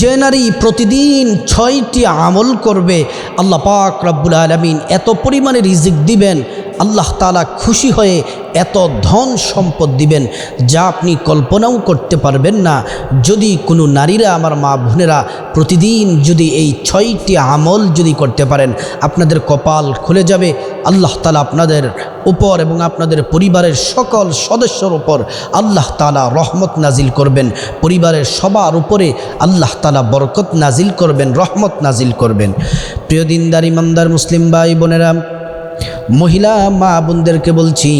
যে নারী প্রতিদিন ছয়টি আমল করবে আল্লাহ পাক রব্বুল আলমিন এত পরিমাণে রিজিক দিবেন আল্লাহ তালা খুশি হয়ে এত ধন সম্পদ দিবেন যা আপনি কল্পনাও করতে পারবেন না। যদি কোনো নারীরা, আমার মা বোনেরা প্রতিদিন যদি এই ছয়টি আমল যদি করতে পারেন, আপনাদের কপাল খুলে যাবে। আল্লাহ তালা আপনাদের উপর এবং আপনাদের পরিবারের সকল সদস্যর উপর আল্লাহ তালা রহমত নাজিল করবেন। পরিবারের সবার উপরে আল্লাহ তালা বরকত নাজিল করবেন, রহমত নাজিল করবেন। প্রিয় দিনদার, ইমানদার, মুসলিম ভাই বোনেরা মহিলা মা বোনদেরকে বলছি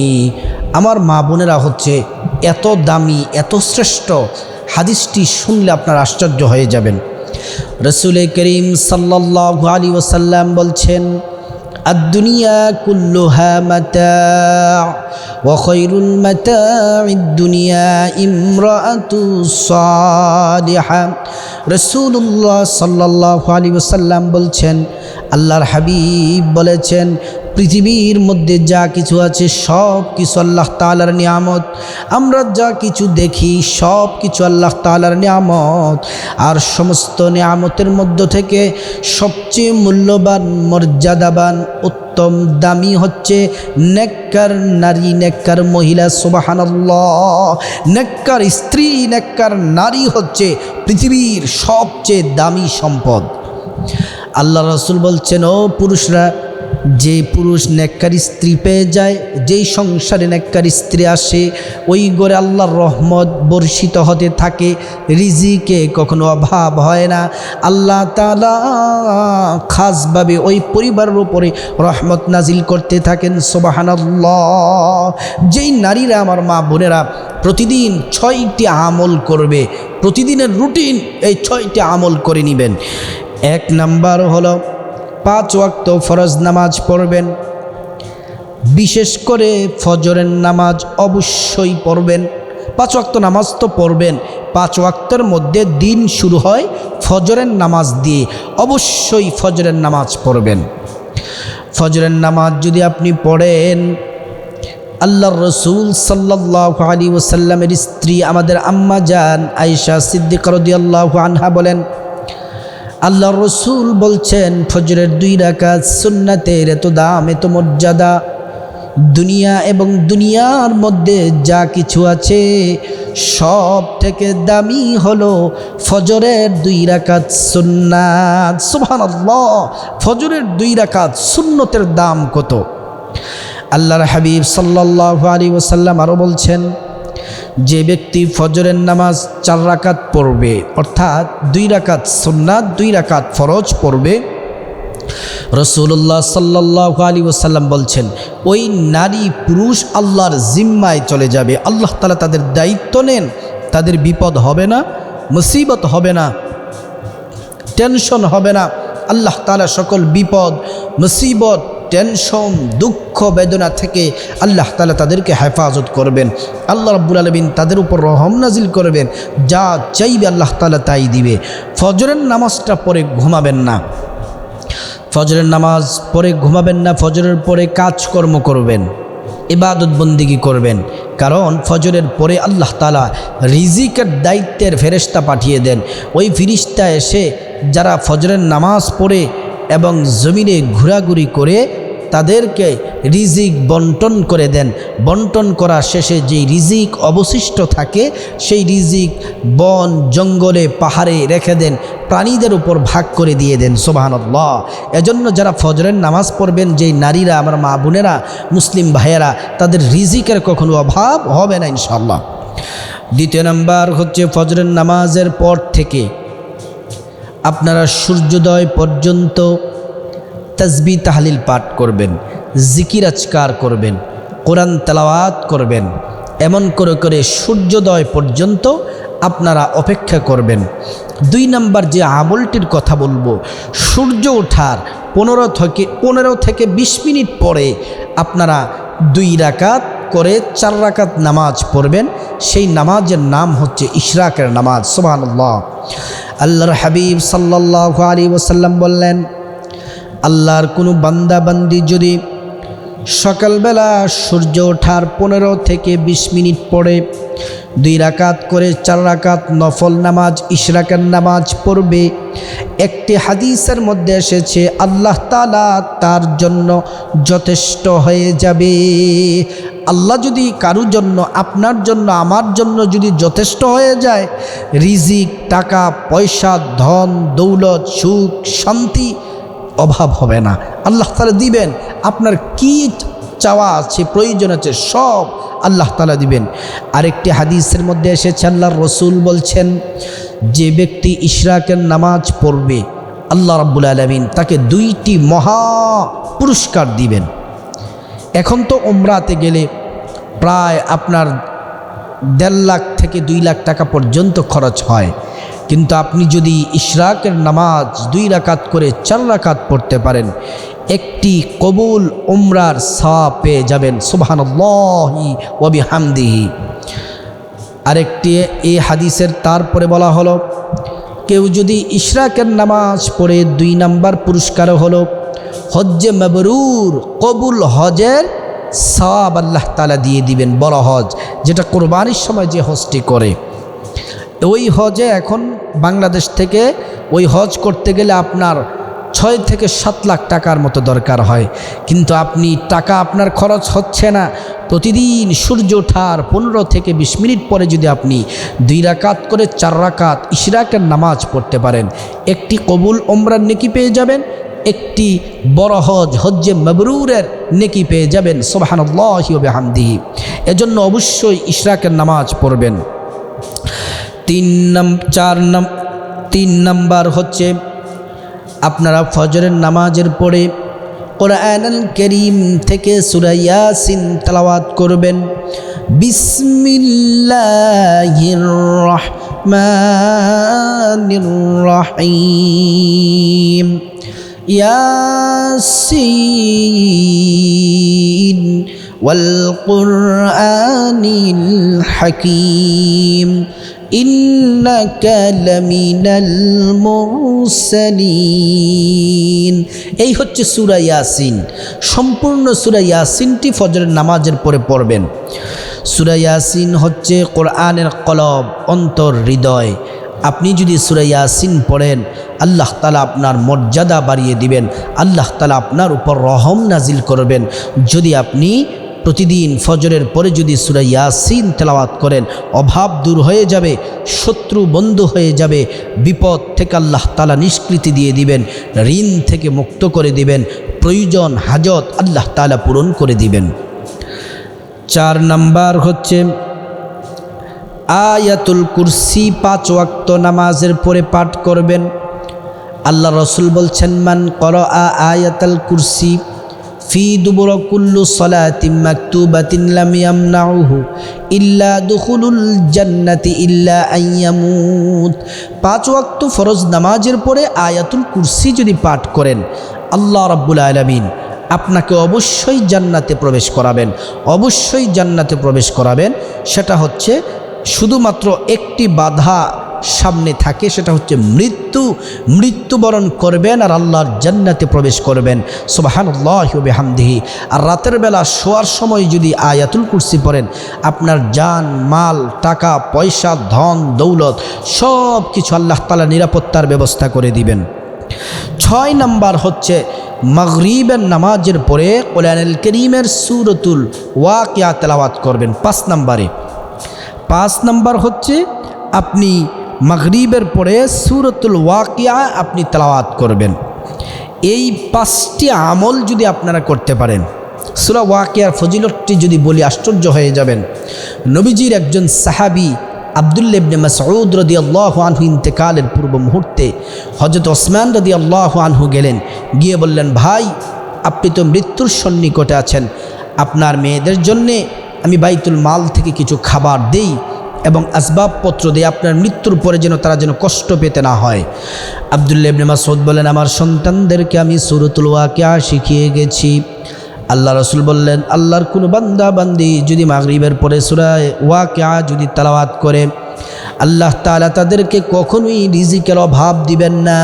আমার মা বোনেরা হচ্ছে এত দামি এত শ্রেষ্ঠ হাদিসটি শুনলে আপনার আশ্চর্য হয়ে যাবেন রসুল করিম সাল্লাহ আলী ওসাল্লাম বলছেন الدنيا كلها متاع وخير المتاع الدنيا امرأة صالحة رسول الله صلى الله عليه وسلم বলছেন আল্লাহর হাবিব বলেছেন পৃথিবীর মধ্যে যা কিছু আছে, সব কিছু আল্লাহ তালার নিয়ামত। আমরা যা কিছু দেখি, সব কিছু আল্লাহ তালার নিয়ামত। আর সমস্ত নিয়ামতের মধ্য থেকে সবচেয়ে মূল্যবান, মর্যাদাবান, উত্তম, দামি হচ্ছে নেককার নারী, নেককার মহিলা, সুবাহানাল্লাহ। নেককার স্ত্রী, নেককার নারী হচ্ছে পৃথিবীর সবচেয়ে দামি সম্পদ। আল্লাহ রসুল বলছেন, ও পুরুষরা যে পুরুষ নেককার স্ত্রী পেয়ে যায়, যেই সংসারে নেককার স্ত্রী আসে, ওই গড়ে আল্লাহর রহমত বর্ষিত হতে থাকে, রিজিকে কখনো অভাব হয় না। আল্লাহ তালা খাসভাবে ওই পরিবারের উপরে রহমত নাজিল করতে থাকেন, সোবাহানাল্লাহ। যেই নারীরা আমার মা বোনেরা প্রতিদিন ছয়টি আমল করবে, প্রতিদিনের রুটিন এই ছয়টি আমল করে নেবেন। এক নাম্বার হলো পাঁচ ওয়াক্ত ফরজ নামাজ পড়বেন। বিশেষ করে ফজরের নামাজ অবশ্যই পড়বেন। পাঁচ ওয়াক্ত নামাজ তো পড়বেন। পাঁচ ওয়াক্তের মধ্যে দিন শুরু হয় ফজরের নামাজ দিয়ে। অবশ্যই ফজরের নামাজ পড়বেন। ফজরের নামাজ যদি আপনি পড়েন, আল্লাহর রসুল সাল্লাহ আলী ওসাল্লামের স্ত্রী আমাদের আম্মা যান আয়েশা সিদ্দিক রদিয়াল্লাহ আনহা বলেন আল্লাহ রসুল বলছেন, ফজরের দুই রাকাত সুন্নাতের এত দাম, এত মর্যাদা। দুনিয়া এবং দুনিয়ার মধ্যে যা কিছু আছে, সব থেকে দামি হলো ফজরের দুই রাকাত সুন্নাত। সুবহান ফজরের দুই রাকাত সুন্নতের দাম কত? আল্লাহর হাবিব সাল্লাহ আলী ওসাল্লাম আরও বলছেন যে ব্যক্তি ফজরের নামাজ চার রাকাত পড়বে, অর্থাৎ দুই রাকাত সুন্নাত, দুই রাকাত ফরজ পড়বে রসুল্লাহ সাল্লাহ আলী ওসাল্লাম বলছেন, ওই নারী পুরুষ আল্লাহর জিম্মায় চলে যাবে। আল্লাহ তালা তাদের দায়িত্ব নেন, তাদের বিপদ হবে না, মুসিবত হবে না, টেনশন হবে না। আল্লাহ তালা সকল বিপদ, মুসিবত টেনশন, দুঃখ, বেদনা থেকে আল্লাহ তালা তাদেরকে হেফাজত করবেন। আল্লাহ রব্বুল আলমিন তাদের উপর রহম নাজিল করবেন। যা চাইবে আল্লাহ তালা তাই দিবে। ফজরের নামাজটা পরে ঘুমাবেন না। ফজরের নামাজ পরে ঘুমাবেন না, ফজরের পরে কাজকর্ম করবেন, ইবাদত বন্দিগি করবেন। কারণ ফজরের পরে আল্লাহ তালা রিজিকের দায়িত্বের ফেরেস্তা পাঠিয়ে দেন। ওই ফিরিস্তা এসে যারা ফজরের নামাজ পড়ে এবং জমিনে ঘোরাঘুরি করে তাদেরকে রিজিক বন্টন করে দেন। বন্টন করা শেষে যেই রিজিক অবশিষ্ট থাকে, সেই রিজিক বন, জঙ্গলে, পাহাড়ে রেখে দেন, প্রাণীদের উপর ভাগ করে দিয়ে দেন, সোবাহানল্লাহ। এজন্য যারা ফজরের নামাজ পড়বেন, যেই নারীরা, আমার মা বোনেরা, মুসলিম ভাইয়েরা, তাদের রিজিকের কখনো অভাব হবে না ইনশাল্লাহ দ্বিতীয় নাম্বার হচ্ছে ফজরের নামাজের পর থেকে আপনারা সূর্যোদয় পর্যন্ত তসবি তাহলিল পাঠ করবেন, জিকির আজকার করবেন, কোরআন তেলাওয়াত করবেন, এমন করে করে সূর্যোদয় পর্যন্ত আপনারা অপেক্ষা করবেন। দুই নাম্বার যে আমলটির কথা বলব, সূর্য ওঠার পনেরো থেকে পনেরো থেকে বিশ মিনিট পরে আপনারা দুই রাকাত করে চার রাকাত নামাজ পড়বেন। সেই নামাজের নাম হচ্ছে ইশরাকের নামাজ সোবাহান্লাহ আল্লাহর হাবিব সাল্লাহ আলী ওসাল্লাম বললেন আল্লাহর কোনো বান্দা বান্দি যদি সকালবেলা সূর্য ওঠার পনেরো থেকে বিশ মিনিট পরে দুই রাকাত করে চার রাকাত নফল নামাজ, ইশরাকের নামাজ পড়বে, একটি হাদিসের মধ্যে এসেছে, আল্লাহ তালা তার জন্য যথেষ্ট হয়ে যাবে। আল্লাহ যদি কারুর জন্য, আপনার জন্য, আমার জন্য যদি যথেষ্ট হয়ে যায়, রিজিক, টাকা, পয়সা, ধন, দৌলত, সুখ, শান্তি অভাব হবে না। আল্লাহ তালা দিবেন, আপনার কি চাওয়া আছে, প্রয়োজন আছে, সব আল্লাহ তালা দিবেন। আরেকটি হাদিসের মধ্যে এসেছে, আল্লাহর রসুল বলছেন, যে ব্যক্তি ইশরাকের নামাজ পড়বে, আল্লাহ রাব্বুল আলমিন তাকে দুইটি মহা পুরস্কার দিবেন। এখন তো ওমরাতে গেলে প্রায় আপনার দেড় লাখ থেকে দুই লাখ টাকা পর্যন্ত খরচ হয়। কিন্তু আপনি যদি ইশরাকের নামাজ দুই রাকাত করে চার রাকাত পড়তে পারেন, একটি কবুল উমরার সা পেয়ে যাবেন। সুবহানাল্লাহি ওবি হামদিহি আরেকটি এই হাদিসের তারপরে বলা হলো, কেউ যদি ইশরাকের নামাজ পড়ে দুই নাম্বার পুরস্কার হলো, হজ্জে মবরুর কবুল হজের সব আল্লাহ তালা দিয়ে দিবেন বড় হজ, যেটা কোরবানির সময় যে হজটি করে। ওই হজে এখন বাংলাদেশ থেকে ওই হজ করতে গেলে আপনার ছয় থেকে সাত লাখ টাকার মতো দরকার হয়। কিন্তু আপনি টাকা আপনার খরচ হচ্ছে না। প্রতিদিন সূর্য ওঠার পনেরো থেকে বিশ মিনিট পরে যদি আপনি দুই রাকাত করে চার রাকাত ইশরাকের নামাজ পড়তে পারেন, একটি কবুল ওমরার নেকি পেয়ে যাবেন, একটি বড় হজ, হজ্জে মবরুরের নেকি পেয়ে যাবেন। সোবাহানল্লাহি হামদিহি এজন্য অবশ্যই ইশরাকের নামাজ পড়বেন। তিন নাম চার নাম তিন নাম্বার হচ্ছে আপনারা ফজরের নামাজের পরে কোরআন করিম থেকে সুরাইয়াসিন তালাওয়াত করবেন বিসমিল্লাহির রহমানির রহিম ইয়াসিন والقرآن الحكيم এই হচ্ছে সুরা ইয়াসিন। সম্পূর্ণ সুরা ইয়াসিনটি ফজরের নামাজের পরে পড়বেন। সুরা ইয়াসিন হচ্ছে কোরআনের কলব, অন্তর, হৃদয়। আপনি যদি সুরা ইয়াসিন পড়েন, আল্লাহ তালা আপনার মর্যাদা বাড়িয়ে দিবেন। আল্লাহ তালা আপনার উপর রহম নাজিল করবেন। যদি আপনি প্রতিদিন ফজরের পরে যদি সুরা ইয়াসিন তেলাওয়াত করেন, অভাব দূর হয়ে যাবে, শত্রু বন্ধ হয়ে যাবে, বিপদ থেকে আল্লাহ তালা নিষ্কৃতি দিয়ে দিবেন, ঋণ থেকে মুক্ত করে দিবেন, প্রয়োজন, হাজত আল্লাহ তালা পূরণ করে দিবেন। চার নাম্বার হচ্ছে, আয়াতুল কুরসি পাঁচ ওয়াক্ত নামাজের পরে পাঠ করবেন। আল্লাহ রসুল বলছেন, মান কর আয়াতাল কুরসি ফি দুবর কুল্লু সলাতিম মাকতুবাতিন লাম ইয়ামনাউহু ইল্লা দুখুলুল জান্নাতি ইল্লা আইয়ামুত পাঁচ ওয়াক্ত ফরজ নামাজের পরে আয়াতুল কুরসি যদি পাঠ করেন, আল্লাহ রাব্বুল আলামিন আপনাকে অবশ্যই জান্নাতে প্রবেশ করাবেন। অবশ্যই জান্নাতে প্রবেশ করাবেন। সেটা হচ্ছে শুধুমাত্র একটি বাধা সামনে থাকে, সেটা হচ্ছে মৃত্যু। মৃত্যুবরণ করবেন আর আল্লাহর জান্নাতে প্রবেশ করবেন। সোবাহানুল্লাহবে হামদিহি আর রাতের বেলা শোয়ার সময় যদি আয়াতুল কুরসি পড়েন, আপনার জান, মাল, টাকা, পয়সা, ধন, দৌলত সব কিছু আল্লাহ তালা নিরাপত্তার ব্যবস্থা করে দিবেন। ছয় নাম্বার হচ্ছে মগরিবের নামাজের পরে কোরআনুল করিমের সুরতুল ওয়াকিয়া তেলাওয়াত করবেন। পাঁচ নাম্বারে। পাঁচ নাম্বার হচ্ছে আপনি মাগরিবের পরে সুরতুল ওয়াকিয়া আপনি তেলাওয়াত করবেন। এই পাঁচটি আমল যদি আপনারা করতে পারেন, সুরা ওয়াকিয়ার ফজিলতটি যদি বলি আশ্চর্য হয়ে যাবেন। নবীজির একজন সাহাবি আবদুল্লেবনে মাসউদ রদি আল্লাহ আনহু ইন্তেকালের পূর্ব মুহূর্তে হজরত ওসমান রদি আল্লাহ আনহু গেলেন, গিয়ে বললেন, ভাই, আপনি তো মৃত্যুর সন্নিকটে আছেন। আপনার মেয়েদের জন্যে আমি বাইতুল মাল থেকে কিছু খাবার দেই এবং আসবাবপত্র দিয়ে আপনার মৃত্যুর পরে যেন তারা যেন কষ্ট পেতে না হয়। আবদুল্লাহ ইবনে মাসউদ বলেন, আমার সন্তানদেরকে আমি সুরতুল ওয়াকিয়া শিখিয়ে গেছি। আল্লাহ রসুল বললেন, আল্লাহর কোনো বান্দা বান্দি যদি মাগরিবের পরে সুরায় ওয়াকিয়া যদি তালাওয়াত করে আল্লাহ তালা তাদেরকে কখনোই রিজিকের অভাব দিবেন না।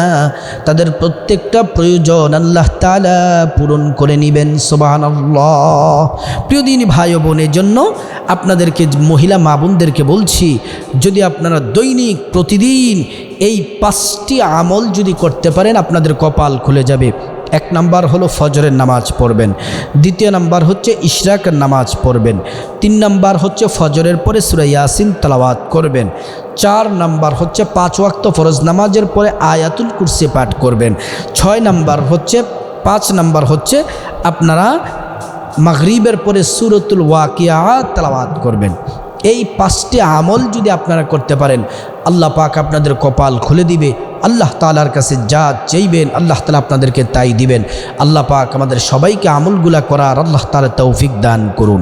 তাদের প্রত্যেকটা প্রয়োজন আল্লাহ তালা পূরণ করে নেবেন সোবাহান প্রিয় দিন, ভাই বোনের জন্য আপনাদেরকে, মহিলা মা বোনদেরকে বলছি, যদি আপনারা দৈনিক, প্রতিদিন এই পাঁচটি আমল যদি করতে পারেন, আপনাদের কপাল খুলে যাবে। এক নাম্বার হলো ফজরের নামাজ পড়বেন। দ্বিতীয় নাম্বার হচ্ছে ইশরাকের নামাজ পড়বেন। তিন নাম্বার হচ্ছে ফজরের পরে সুরা ইয়াসিন তালাওয়াত করবেন। চার নাম্বার হচ্ছে পাঁচ ওয়াক্ত ফরজ নামাজের পরে আয়াতুল কুরসি পাঠ করবেন। ছয় নাম্বার হচ্ছে, পাঁচ নাম্বার হচ্ছে আপনারা মাগরিবের পরে সুরতুল ওয়াকিয়া তালাওয়াত করবেন। এই পাঁচটি আমল যদি আপনারা করতে পারেন, আল্লাহ পাক আপনাদের কপাল খুলে দিবে। আল্লাহ তালার কাছে যা চাইবেন, আল্লাহ তালা আপনাদেরকে তাই দিবেন। আল্লাহ পাক আমাদের সবাইকে আমলগুলা করার আল্লাহ তালা তৌফিক দান করুন।